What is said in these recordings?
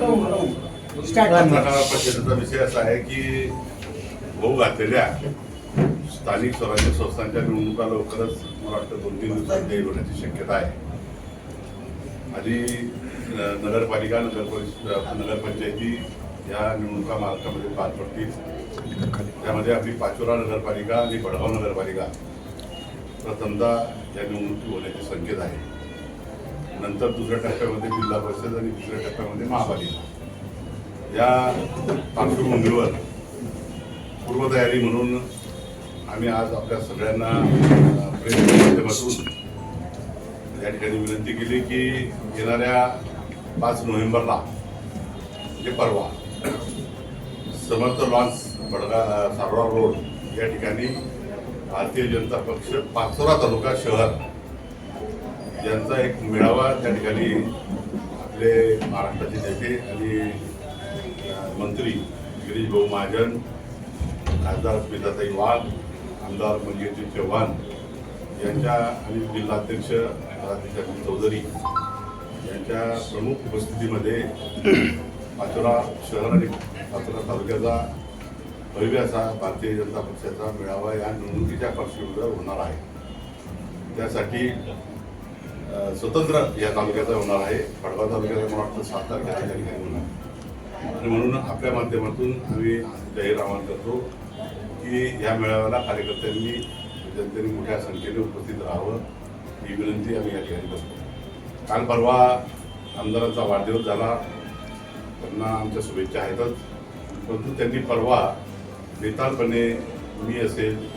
Start परिषदेचा विषय असा आहे की होऊ घातलेल्या स्थानिक स्वराज्य संस्थांच्या निवडणुका लवकरच मला वाटतं दोन तीन दिवसात जाहीर होण्याची शक्यता आहे. आधी नगरपालिका नगर नगरपंचायती या निवडणुका महाराष्ट्रामध्ये पार पडतील. त्यामध्ये आपली पाचोरा नगरपालिका आणि बडगाव नगरपालिका प्रथमदा या निवडणुकी होण्याचे संकेत आहे. नंतर दुसऱ्या टप्प्यामध्ये जिल्हा परिषद आणि तिसऱ्या टप्प्यामध्ये महापालिका. या पार्श्वभूमीवर पूर्वतयारी म्हणून आम्ही आज आपल्या सगळ्यांना प्रेस माध्यमातून या ठिकाणी विनंती केली की येणाऱ्या पाच नोव्हेंबरला म्हणजे परवा समर्थ लॉन्स बडगा सारोडा रोड या ठिकाणी भारतीय जनता पक्ष पाचोरा तालुका शहर यांचा एक मेळावा त्या ठिकाणी आपले महाराष्ट्राचे नेते आणि मंत्री गिरीश भाऊ महाजन खासदार स्मिताताई वाघ आमदार मंगेशजी चव्हाण यांच्या आणि जिल्हाध्यक्ष राधेशाही चौधरी यांच्या प्रमुख उपस्थितीमध्ये पाचोरा शहर आणि पाचोरा तालुक्याचा भव्य असा भारतीय जनता पक्षाचा मेळावा या निवडणुकीच्या पार्श्वभूमीवर होणार आहे. त्यासाठी स्वतंत्र या तालुक्याचा होणार आहे. खडगाव तालुक्याचा मला वाटतं सात तारखेच्या ठिकाणी होणार आणि म्हणून आपल्या माध्यमातून आम्ही जाहीर आवाहन करतो की या मेळाव्याला कार्यकर्त्यांनी जनतेने मोठ्या संख्येने उपस्थित राहावं ही विनंती आम्ही या ठिकाणी करतो. काल परवा आमदारांचा वाढदिवस झाला. त्यांना आमच्या शुभेच्छा आहेतच. परंतु त्यांनी परवा बेताळपणे मी असेल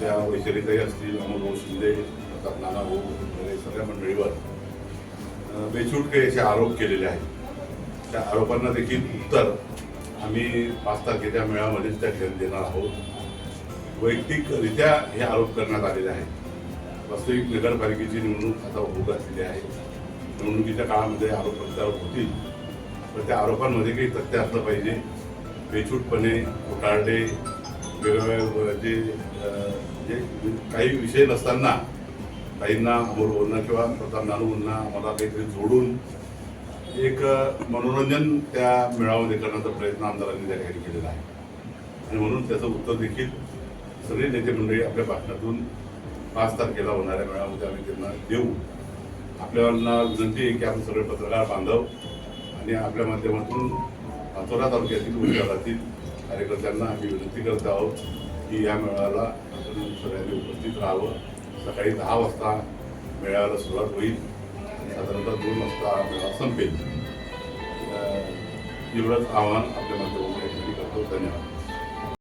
त्या वैशालीताई असतील अमोल शिंदे प्रताप नाना भाऊ वगैरे सगळ्या मंडळीवर अं, बेछूट काही असे आरोप केलेले आहेत. त्या आरोपांना देखील उत्तर आम्ही पाच तारखेच्या मेळाव्यामध्येच त्या ठिकाणी देणार आहोत. वैयक्तिकरित्या हे आरोप करण्यात आलेले आहेत. वास्तविक नगरपालिकेची निवडणूक आता होऊ घातलेली आहे. निवडणुकीच्या काळामध्ये आरोप प्रत्यारोप होतील. पण त्या आरोपांमध्ये काही तथ्य असलं पाहिजे. बेछूटपणे घोटाळले वेगवेगळ्या जे जे काही विषय नसताना काहींना अमोल किंवा स्वतः नानूंना मला काहीतरी जोडून एक मनोरंजन त्या मेळाव्यामध्ये करण्याचा प्रयत्न आमदारांनी त्या ठिकाणी केलेला आहे. आणि म्हणून त्याचं उत्तर देखील सगळे नेते मंडळी आपल्या भाषणातून पाच तारखेला होणाऱ्या मेळाव्यामध्ये आम्ही त्यांना देऊ. आपल्याला विनंती आहे की आपण सगळे पत्रकार बांधव आणि आपल्या माध्यमातून पाचोरा तालुक्यातील उमेदवारातील कार्यकर्त्यांना आम्ही विनंती करत आहोत की या मेळाव्याला आपण सगळ्यांनी उपस्थित राहावं. सकाळी दहा वाजता मेळाव्याला सुरुवात होईल साधारणतः दोन वाजता मेळा संपेल एवढंच आव्हान आपल्या माध्यमातून करतो धन्यवाद